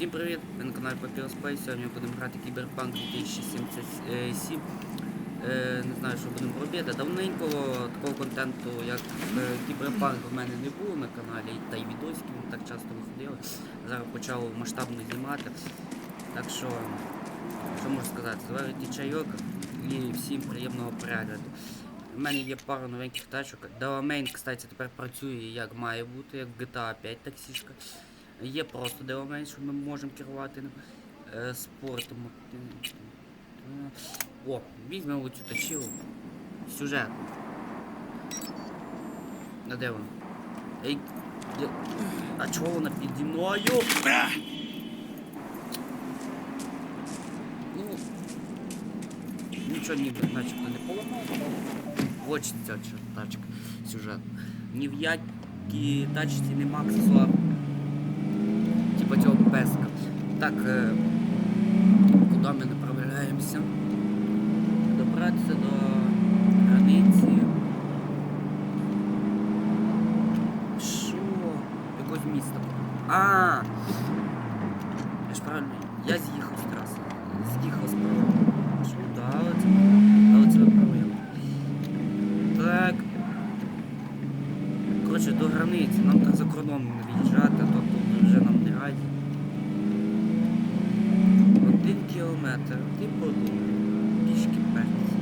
Всім привіт! Ви на каналі Space. Сьогодні ми будемо грати Cyberpunk 2077. Е, не знаю, що будемо робити. Давненько такого контенту, як е, Cyberpunk, в мене не було на каналі, та й відосиків не так часто виходили. Зараз почав масштабно знімати. Так що, що можу сказати? Заварити чайок і всім приємного перегляду. У мене є пара новеньких тачок. Деламейн, кстати, тепер працює як має бути, як GTA 5 таксішка. Є просто Деламейн, що ми можемо керувати. Е, спортом. О, візьмемо оцю тачилу. Сюжет. А де вона? Ей, де... А чого вона піді мною? Ну, нічого ніби начебто не поламав. Ось ця тачка, сюжет. Ні в якій тачці нема аксесуару. Песка. Так, е, куди ми направляємося? Добратися до границі. Що? Якогось міста. А! Я ж правильно. Я з'їхав з траси. З'їхав з права. Що, да, але це. Але це виправляємо. Так. Коротше, до границі. Нам так за кордоном не від'їжджати, а то тут вже нам не раді. Один кілометр, ти подумай. Пішки перці.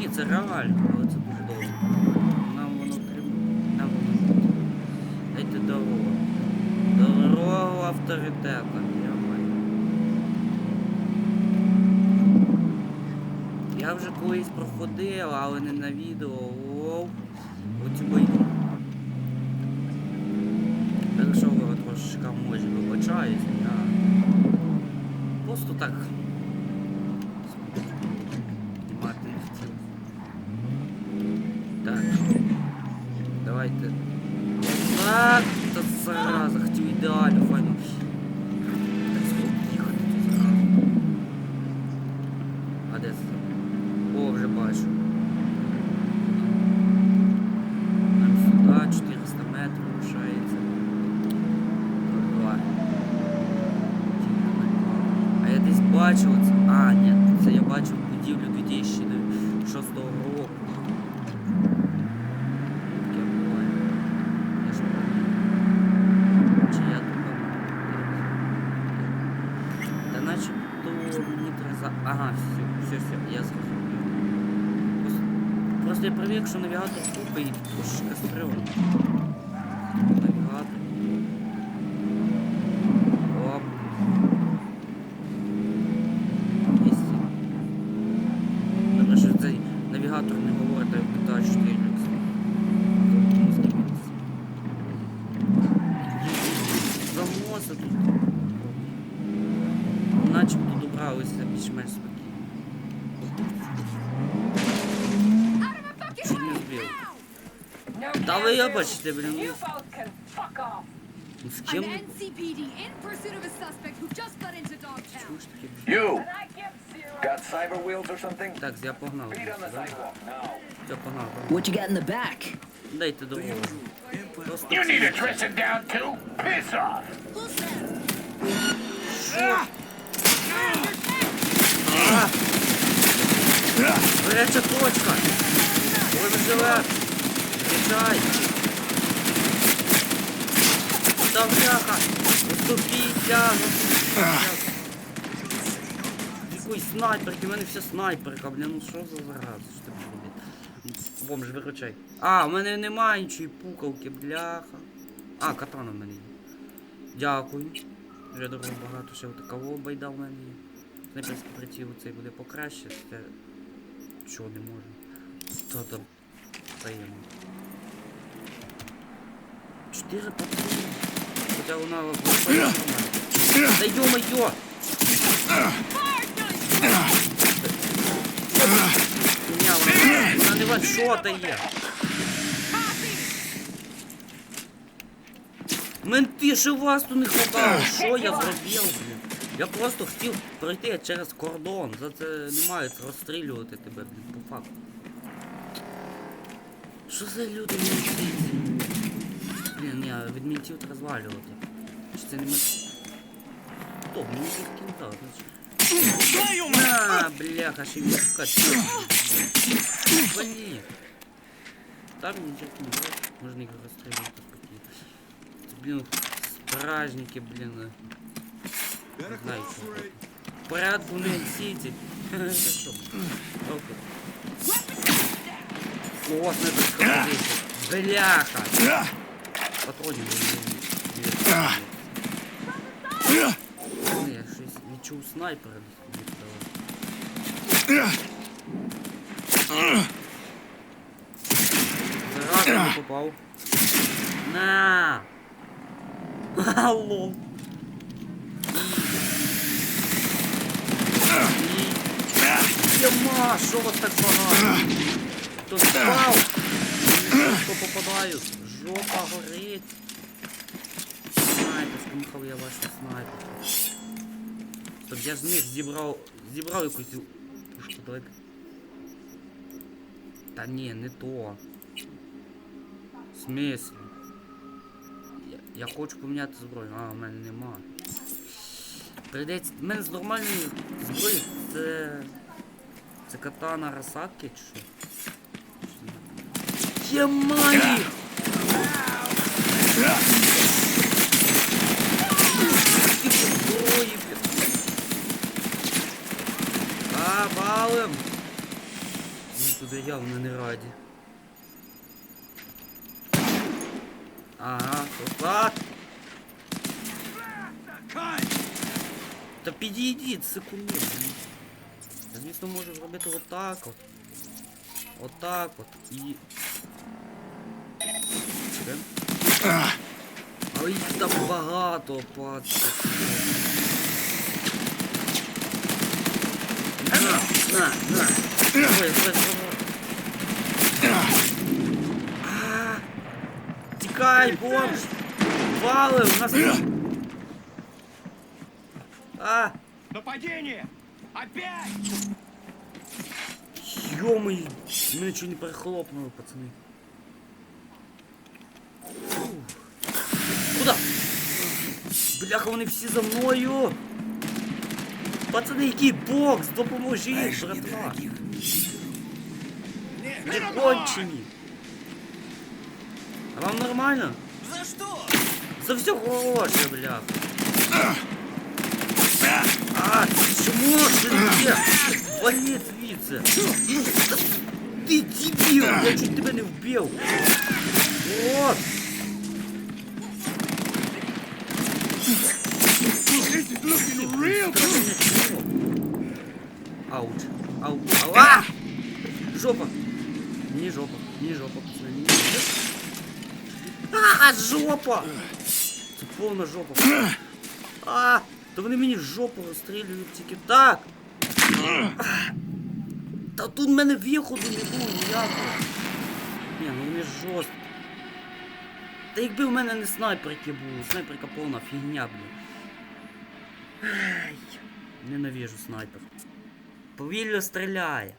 Ні, це реально, але це дуже довго. Нам воно треба. Нам воно. Дайте дорогу. Дорогу авторитета. Я вже колись проходив, але не на відео. Воу. Оці бої. Якщо ви трошечка може вибачаюсь, я просто так А де це? О, вже бачу. Нам сюди 400 метрів лишається. Давай. А я десь бачив це. А, ні, це я бачив будівлю 2006 року. Таке буває. Я ж пам'ятаю. Чи я тут пам'ятаю? Та начебто мені треба... за- Ага, все, все, все, я зрозумів. Просто, просто я привик, що навігатор тупий, трошки стрьомно. Навігатор. Оп. Добре, що цей навігатор не говорить, а GTA 4 X. Замоса тут. Начебто добралися більш-менш спокійно. Чуть не збив. Та ви я бачите, блін. You both can fuck off. Ну з I'm ким? NCPD in pursuit of a suspect who just got into Dogtown. Чого ж таке? You And I give zero. got cyber wheels or something? Так, я погнав. Feet on the sidewalk now. Я погнав. What you got in the back? Дайте дорогу. Просто You need to twist it down too? Piss off! Горяча точка! Ой, ви живе! Кричай! Та бляха! Уступіться! Який снайперки, в мене все снайперка, блін, ну що за зараза, що ти? Бомж, виручай. А, в мене немає нічої пукалки, бляха. А, катана в мене є. Дякую. Вже добре багато ще такого байда в мене є. Снайперський приціл цей буде покраще, це чого не може. Та там таємно. Чотири патрони. Хоча вона випадає. Да ё-моё! Меня вона, вона не ваншотає. Менти, що вас тут не хватало? Що я зробив, блін? Я просто хотів пройти через кордон. За це не мають розстрілювати тебе, блін, по факту. Що за люди менти? Блін, ні, від ментів треба звалювати. Чи це не ми... стоп, ну тут кінта, значить. На, бляха, ще мішка. Блін. Там нічого не було. Можна їх розстрілювати спокійно. Це, блін, стражники, блін. Не знаю, що. В порядку не сіті. Це що? Окей. О, снайперська позиція. Бляха! Патронів не Не, я щось відчув снайпера десь віддала. Зараз не попав. На! Ха, лол. Єма, що вас так багато? Хто впав? Хто попадаю? Жопа горить. Снайпер, скомахав я вашу снайпер. Стоп, я з них зібрав. Зібрав якусь пушку, давай. Та ні, не то. В смислі? Я, я хочу поміняти зброю, а в мене нема. Прийдеться. В мене з нормальної зброї це. Це катана Расаки чи що? Зброї, блін. А, валим! Ми туди явно не раді. Ага, так. Та підійдіть, секунду. Я, звісно, можу зробити отак от. Отак от і. Але їх там багато, пацки. На, на, на. Ой. А, Тікай, бомж! Валим! У нас... А! Нападение! Опять! Ё-моё, чуть не перехлопнули, пацани. Куда? Бляха, вони всі за мною. Пацани, який бокс, допоможіть, братва. Не кончені. А вам нормально? За что? За все хороше, бляха. А, чому ж ти? Вали звідси. Ти дебіл, я чуть тебе не вбив. От. Ауч. Ау. Ау. А! Жопа. Не жопа. Не жопа, пацаны. Не жопа. А, жопа! Це повна жопа. А! Та вони мені в жопу розстрілюють тільки так. Та тут в мене виходу не було ніякого. Ні, ну вони жорстко. Та якби в мене не снайперки було, снайперка повна фігня, блін. Ай, ненавижу снайпер. Повільно стріляє.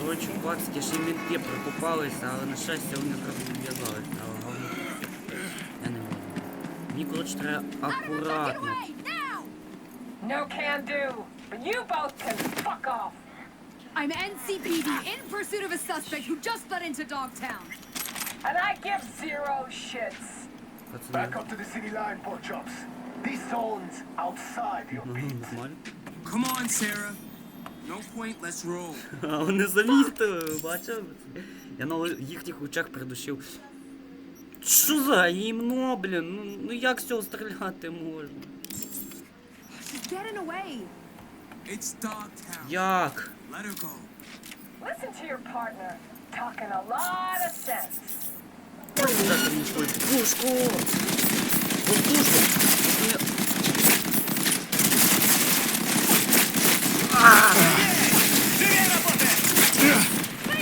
Коротше, пацки ще й мінти прикопалися, але на щастя вони зразу відв'язалися. Але. Я не можу. Мені, коротше, треба акуратно. No can do. But you both can fuck off. I'm NCPD in pursuit of a suspect who just fled into Dogtown. And I give zero shits. Back up to the city line, pork chops. This zone's outside your beat. Come on, Sarah. No point, let's roll. А вони замітили, ви бачили? Я на їхніх очах придушив. Що за гімно, блін? Ну, ну як з цього стріляти можна? She's getting away. It's Dogtown. Як? Let her go. Listen to your partner. Talking a lot of sense. Дайте мені свою пушку! Пушку! Ні. А!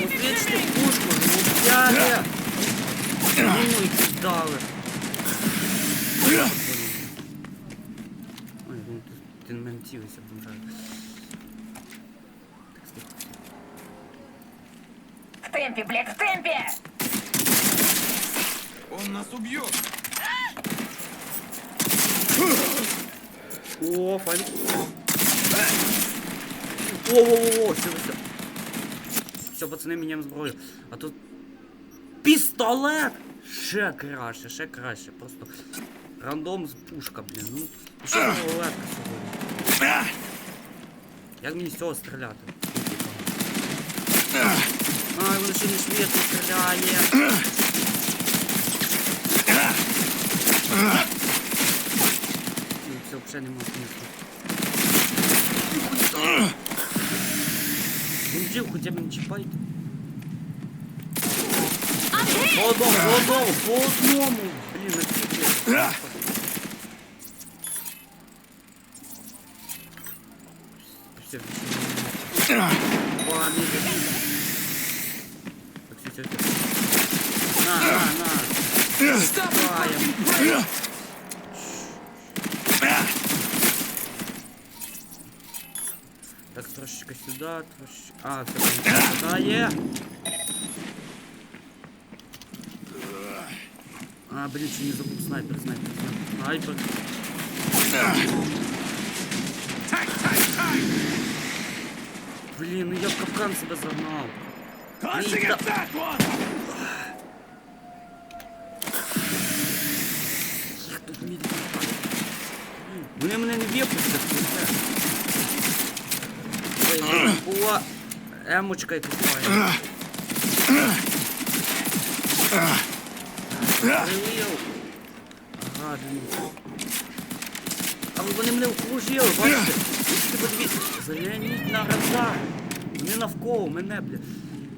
Купічте пушку, жмутяли! Ну і кидали. Ой, ну ти, ти на мене цілися, бомжа. Так, стих. В темпе, блядь, в темпе! Он нас убьет. О, файн. О-о-о, все, все. Все, пацани, міняємо зброю. А тут пістолет! Ще краще, ще краще. Просто рандом з пушка, блін. Ну, і що за рулетка сьогодні? Як мені з цього стріляти? Ай, воно ще не швидко стріляє. це взагалі нема смислу. Бомжів хоча б не чіпайте. По одному, по одному, по одному. Блін, на всі Все, все. Пане, Так, все, все, все. На, на, на. Stop it, Фаєм. fucking prick! Так, трошечки сюди, трошечки. А, все там сюди є. А, блін, ще не забув снайпер, снайпер, снайпер. Снайпер. Tack, tack, tack! Блін, ну я в капкан себе загнав. Tossing Ні, it that one! Їх тут міль. Вони мене не випустять, це все. Ой, була емочка якась файна. Прилив. Ага, дивіться. Але вони мене окружили, бачите? Ви подивіться, загляніть на радар. Вони навколо мене, бля.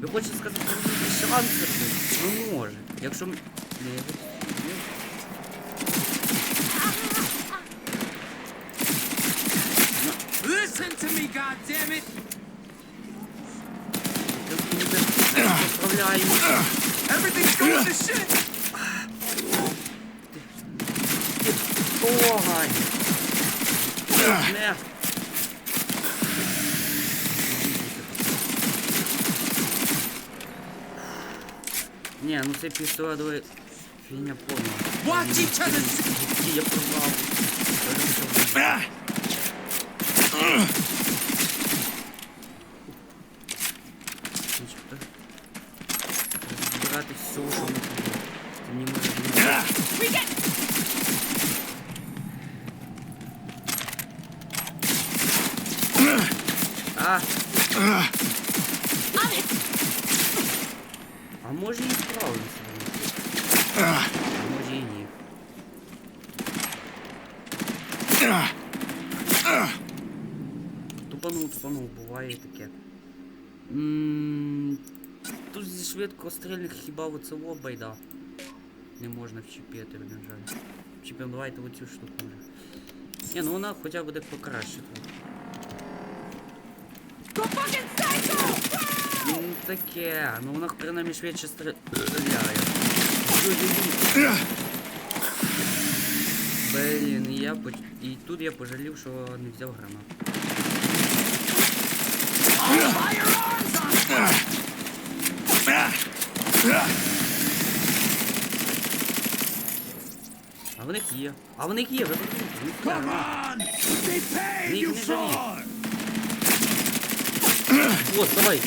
Ви хочете сказати, що якісь шанси? блін? Ну може. Якщо... м- Ні, я тут- ні. Listen to me, goddammit! Поправляю. Everything's going to shit! Погань. Не. Ні, ну цей пістолет ви фігня повна. Watch each other! Які я порвав. Начебто розбирати все, що ми тут. Це не може бути. А! А може і справимося. А може і ні. Тупанув, тупанув, буває і таке. М, Тут зі швидкострільних хіба оце байда. Не можна вчепити, на жаль. Вчепимо, давайте оцю штуку може. Ні, ну вона хоча б буде покраще. тут. Ну таке, ну вона принаймні швидше стріляє. Блін, я поч... і тут я пожалів, що не взяв гранату. А в них є. А в них є, ви lead. fraud! Вот, давай.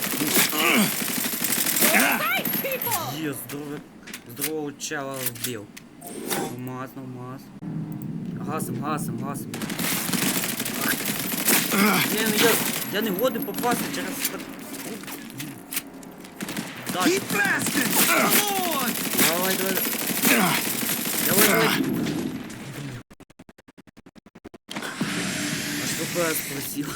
Є, здорове, здорового чела вбив. Намаз, намаз. Гасим, гасим, гасим. Блін, я, я не годен попасти через... Так, Keep blasting! Come on! давай, давай. Давай, давай. Аж ППС просил.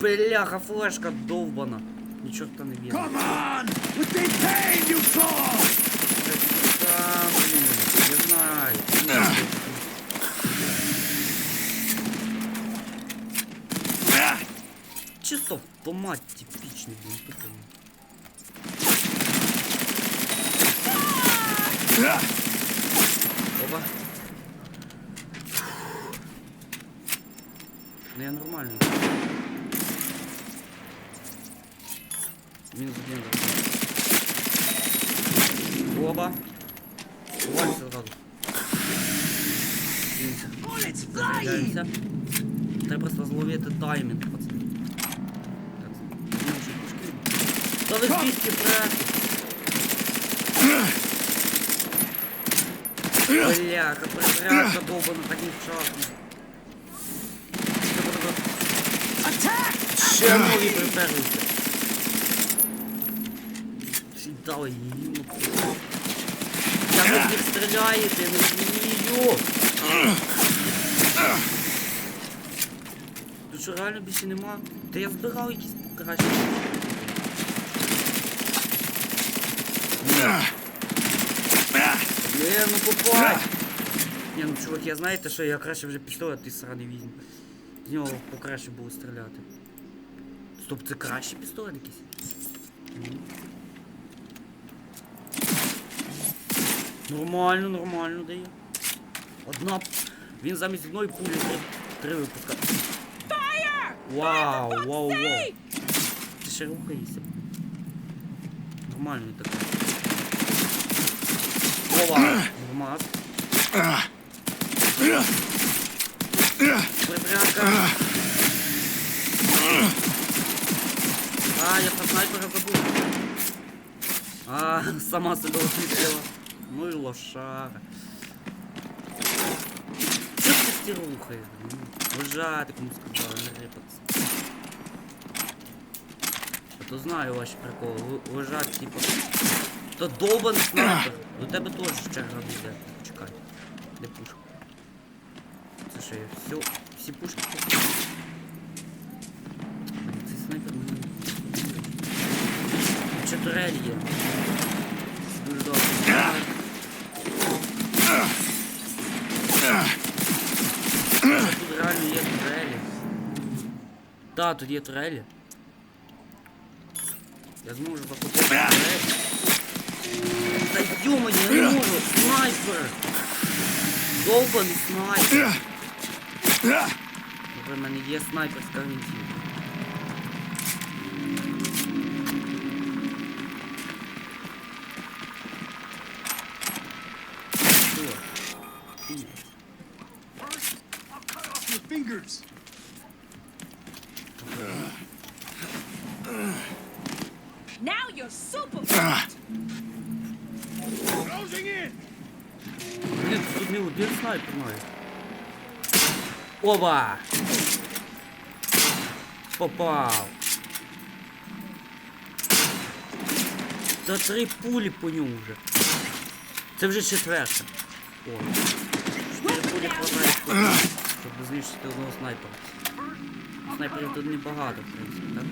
Бляха, флешка довбана. Нічого там не видно. Come on! But they paid, you fraud! Там, блин, не знаю. Чисто автомат типичный, блин, тупо. Оба. Ну я нормальный. Минус один. Оба. Зразу. Дивимося. Заземляємося. Треба просто зловити таймінг, пацани. Так, ну, що, пушки. Та ви звідки брати? Бляха, припрятка довбана таким часом. Ще нові приперлися. Сідали їм. Я ви їх стріляєте, не розумію. Тут що реально більше нема? Та я збирав якісь краще. Не, ну попасть! Ні, ну чувак, я знаєте, що я краще вже пістолет той сраний візьму. З нього покраще було стріляти. Стоп, це краще пістолет якийсь? Нормально, нормально дає. Одна. Він замість одної пулі три, три випуска. Вау, вау, вау. Ти ще рухаєшся. Нормальний такий. Ова, нормас. Припрятка. А, я про снайпера забув. А, сама себе освітила. Ну і лошара. Що ти ті рухаєш? блін? Лежати кому сказали, не рипатися. То знаю ваші приколи. Лежать, типу. Та довбаний снайпер. До тебе теж черга буде. Почекай. Де пушка? Це що я все, всі пушки. Цей снайпер мені. Чи турель є? Дуже добре. Тут реально є турелі. Так, тут є турелі. Я зможу захопити турелі. Та йомані, я не можу! Снайпер! Довбаний снайпер! Добре, в мене є снайперська гвинтівка. Оба! Попав. Та три пулі по ньому вже. Це вже четверта. О. Чотири пулі хватає, щоб знищити одного снайпера. Снайперів тут небагато, в принципі, так?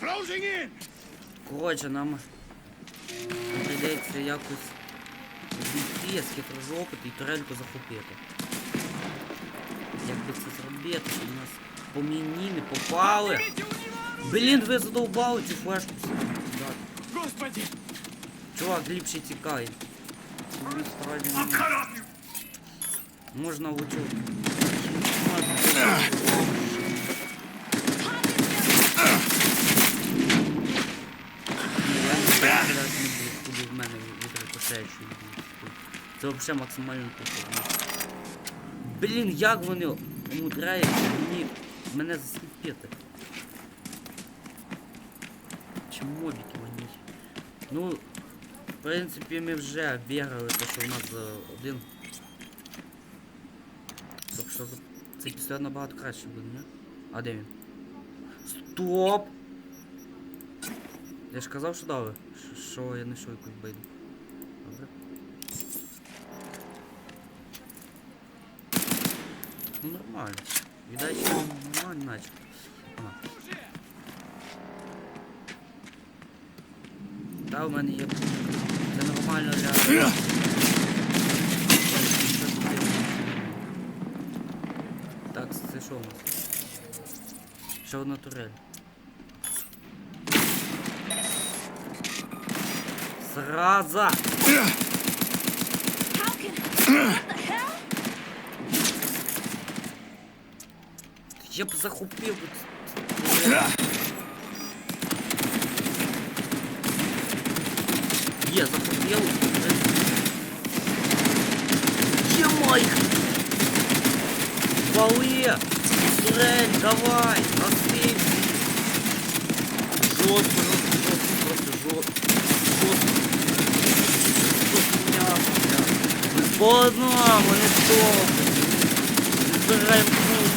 Closing in. Коротше, нам прийдеться якось зійти з хитрожопити і турельку захопити. Як би це зробити, щоб нас по мені не попали. Блін, ви задовбали цю флешку. Господи. Чувак, ліпше тікай. Можна лучу. Куди в мене відрикошечують. Це взагалі максимально тупо. Блін, як вони умудряються мені мене засліпити. Чи мобіки вони? Ну, в принципі, ми вже те, що в нас один. Тобто що цей пістолет набагато краще буде, ні? А де він? Стоп! Я ж казав, що дали. Що- я знайшов якусь байду. Добре. Ну нормально. Віддай ще нормально наче. Ага. Та у мене є. Це нормально для. Так, це що у нас? Ще одна турель. Сраза! Я б захопив. би ц- Є, захопив. Є майк! Вали! Стрель, давай! Настрій! Жестко, жестко, жестко, просто жестко. Жестко. Жестко м'ясо, бля. По одному, не то. Збираємо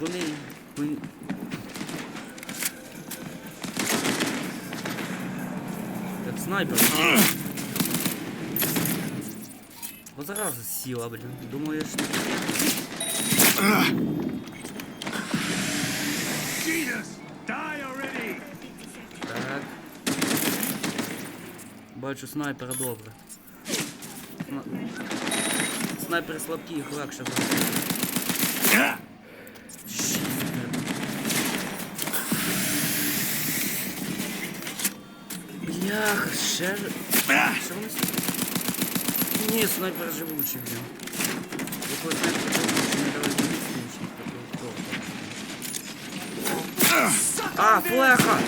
Вони... Як снайпер. Бо зараза. Думаєш, Jesus, die already. так. Бачу снайпера добре. Сна... Снайпери слабкі, їх легше брати. Блях, ще ж... Що вони с- Ні, снайпер живучий, блін. Якось снайпер живучий, не давай міцніший, такий хто. А, флеха!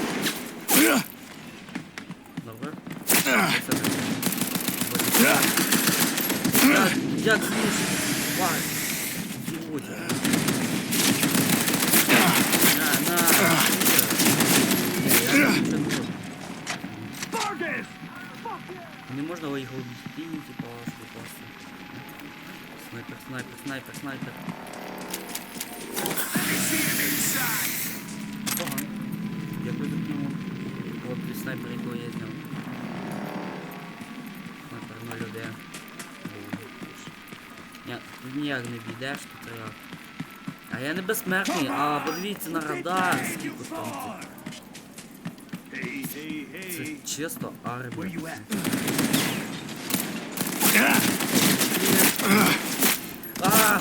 Не тут треба. А я не безсмертний, а подивіться на радар, скільки там. hey, Це чисто армія. А!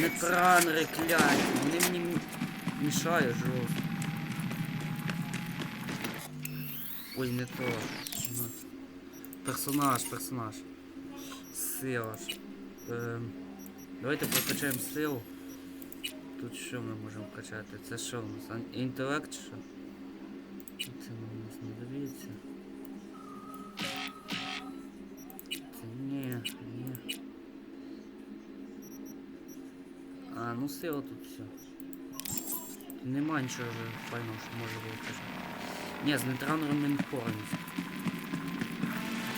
Некранери кляті, вони мені мішають жорстко. Ой, не то. Персонаж, персонаж. Сила. Ем, давайте прокачаємо силу. Тут що ми можемо качати? Це що у нас? Інтелект що? Це у нас не дивіться. Це ні, ні. А, ну сила тут все. Нема нічого файного, що може було качати. Ні, з нейтранером ми не впораємося.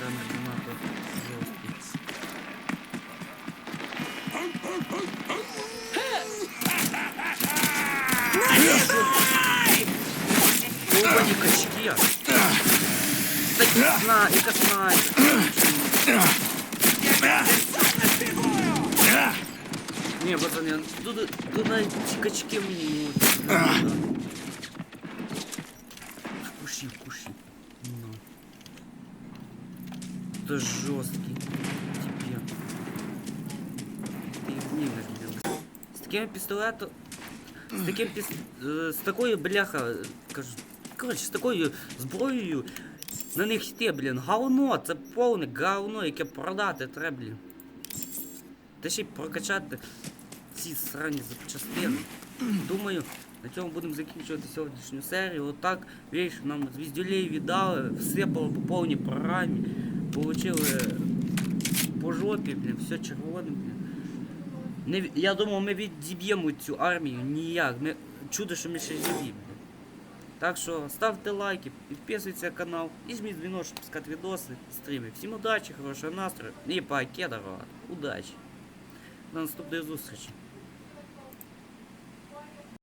Нейтранер занадто жорсткий. Опані качки! Так зна, яка снайпер! Ні, пацани, тут, тут навіть ці качки мені не можуть. В куші, в куші. Ну. Це жорсткий. Тебе. Ти їх знімеш, блін. З таким пістолетом... З таким піс... З такою, бляха, кажу... Коротше, з такою зброєю на них йти, блін, говно, це повне говно, яке продати треба, блін. Та ще й прокачати ці срані запчастини. Думаю, на цьому будемо закінчувати сьогоднішню серію. Отак вещь нам звіздюлей віддали, всипали по повній програмі, получили по жопі, блін, все червоне, блін. Не, я думав, ми відіб'ємо цю армію ніяк. Ми, чудо, що ми ще зіб'ємо. Так що ставте лайки, підписуйтесь на канал і жміть дзвінок, щоб пускати відоси, стріми. Всім удачі, хорошого настрою і пакетова. Удачі. До наступної зустрічі.